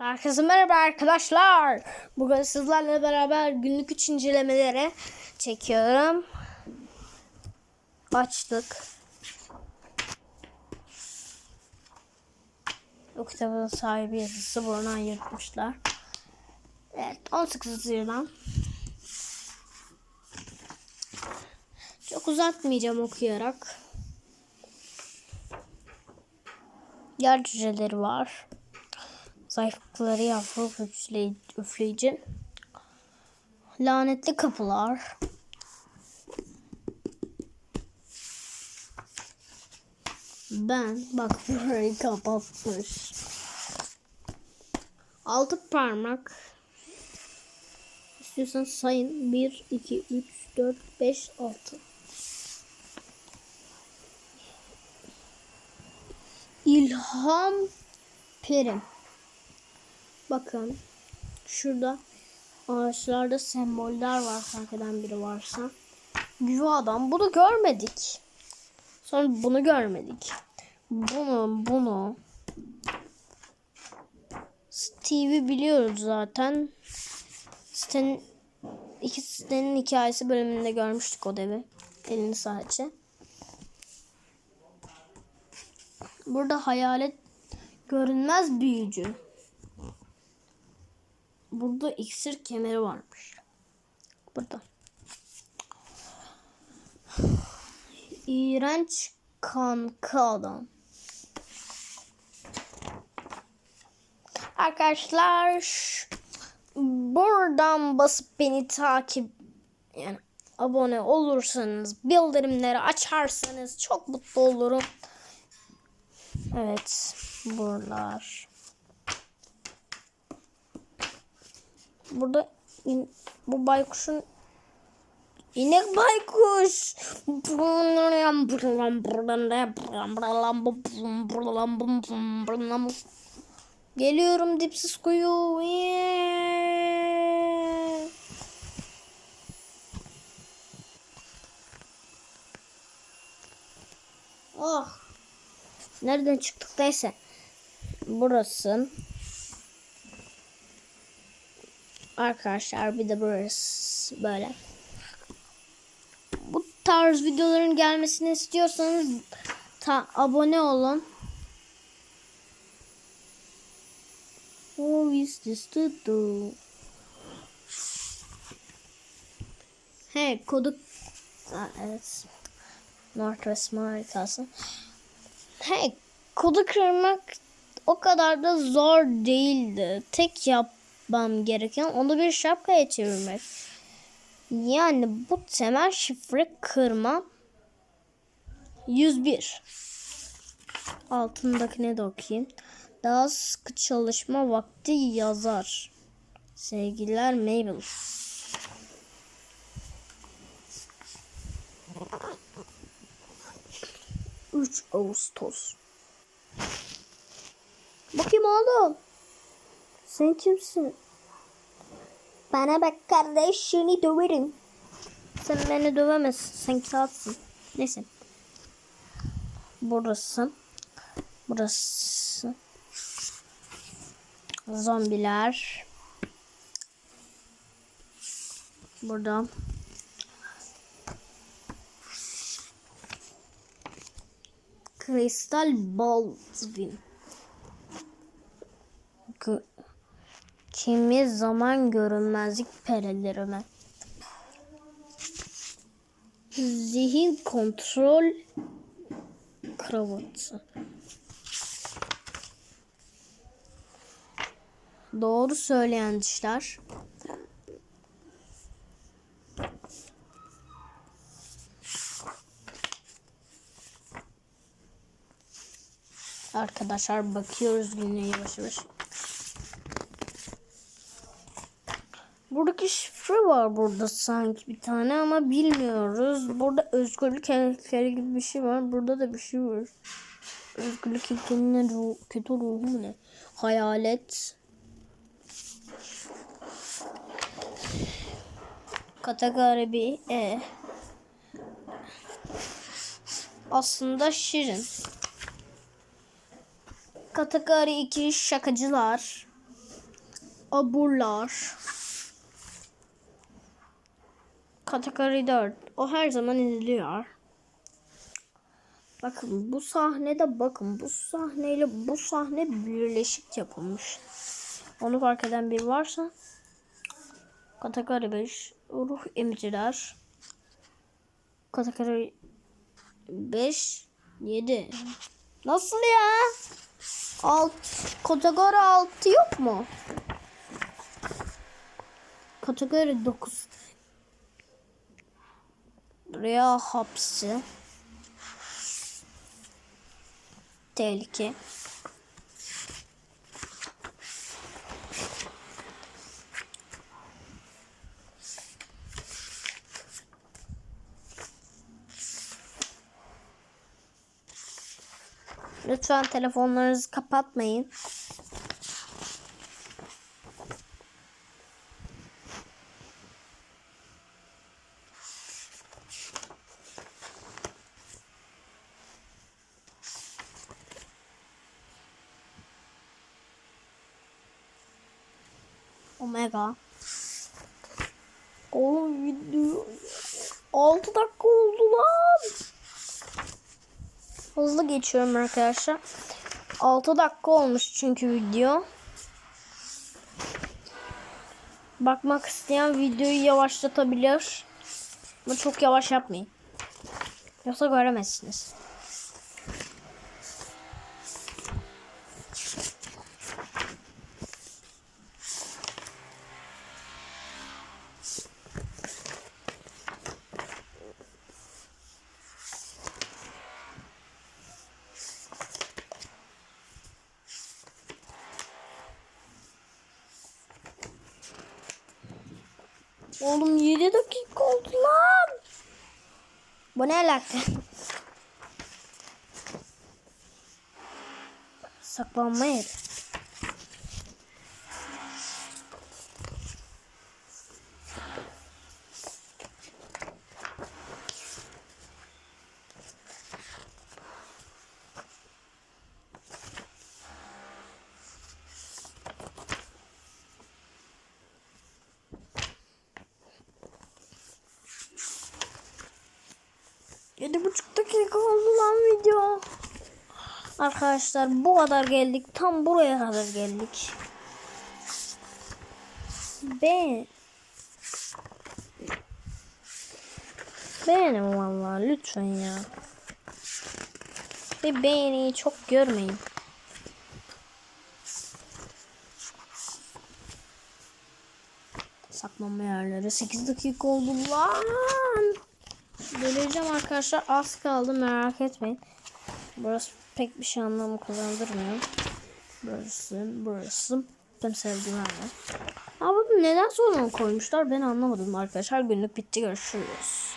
Herkese merhaba arkadaşlar. Bugün sizlerle beraber günlük üç incelemeleri çekiyorum. Açtık. Bu kitabın sahibi yazısı buradan yırtmışlar. Evet 18 yıldan. Çok uzatmayacağım okuyarak. Yer cüceleri var. Zayıflıkları yavru üfley- üfleyici. Lanetli kapılar. Ben bak burayı kapatmış. Altı parmak. İstiyorsan sayın. 1, 2, 3, 4, 5, 6. İlham Perim. Bakın şurada ağaçlarda semboller var fark biri varsa. Güve adam bunu görmedik. Sonra bunu görmedik. Bunu bunu. Steve'i biliyoruz zaten. Sitenin iki sitenin hikayesi bölümünde görmüştük o devi. Elini sadece. Burada hayalet görünmez büyücü. Burada iksir kemeri varmış. Burada. İğrenç kanka adam. Arkadaşlar buradan basıp beni takip yani abone olursanız bildirimleri açarsanız çok mutlu olurum. Evet buralar. Burada in- bu baykuşun inek baykuş. Geliyorum dipsiz kuyu. Oh. Nereden çıktık neyse. Burası. Arkadaşlar bir de burası böyle. Bu tarz videoların gelmesini istiyorsanız ta abone olun. Oh is this to do? He kodu Aa, evet. Harikası. Hey kodu kırmak o kadar da zor değildi. Tek yapmam gereken onu bir şapkaya çevirmek. Yani bu temel şifre kırma 101. Altındakine de okuyayım. Daha sıkı çalışma vakti yazar. Sevgiler Mabel. Üç Ağustos. Bakayım oğlum. Sen kimsin? Bana bak kardeş seni döverim. Sen beni dövemezsin. Sen kağıtsın. Neyse. Burası. Burası. Zombiler. Burada. Kristal Baldwin. Gö- Kimi zaman görünmezlik perilerime. Zihin kontrol kravatı. Doğru söyleyen dişler. Arkadaşlar bakıyoruz yine yavaş yavaş. Buradaki şifre var burada sanki bir tane ama bilmiyoruz. Burada özgürlük heykeli gibi bir şey var. Burada da bir şey var. Özgürlük heykelinin ruh, kötü ruhu mu ne? Hayalet. Kategori bir E. Aslında şirin. Kategori 2 şakacılar. aburlar. Kategori 4. O her zaman izliyor. Bakın bu sahnede bakın bu sahneyle bu sahne birleşik yapılmış. Onu fark eden biri varsa kategori 5 ruh emiciler kategori 5 7 Nasıl ya? Alt kategori 6 yok mu? Kategori 9 Rüya hapsi Tehlike Lütfen telefonlarınızı kapatmayın. Omega. Oğlum video 6 dakika oldu lan. Hızlı geçiyorum arkadaşlar. 6 dakika olmuş çünkü video. Bakmak isteyen videoyu yavaşlatabilir. Ama çok yavaş yapmayın. Yoksa göremezsiniz. Oğlum 7 dakika oldu lan. Bu ne alaka? Saklanma yeri. Yedi buçuk dakika oldu lan video. Arkadaşlar bu kadar geldik. Tam buraya kadar geldik. Ben Beğenin vallahi lütfen ya. Bir beğeniyi çok görmeyin. Saklanma yerleri 8 dakika oldu lan. Geleceğim arkadaşlar az kaldı merak etmeyin. Burası pek bir şey anlamı kazandırmıyor. Burası, burası. Tüm sevdiğim. Ama bunu neden sonuna koymuşlar ben anlamadım arkadaşlar. Günlük bitti görüşürüz.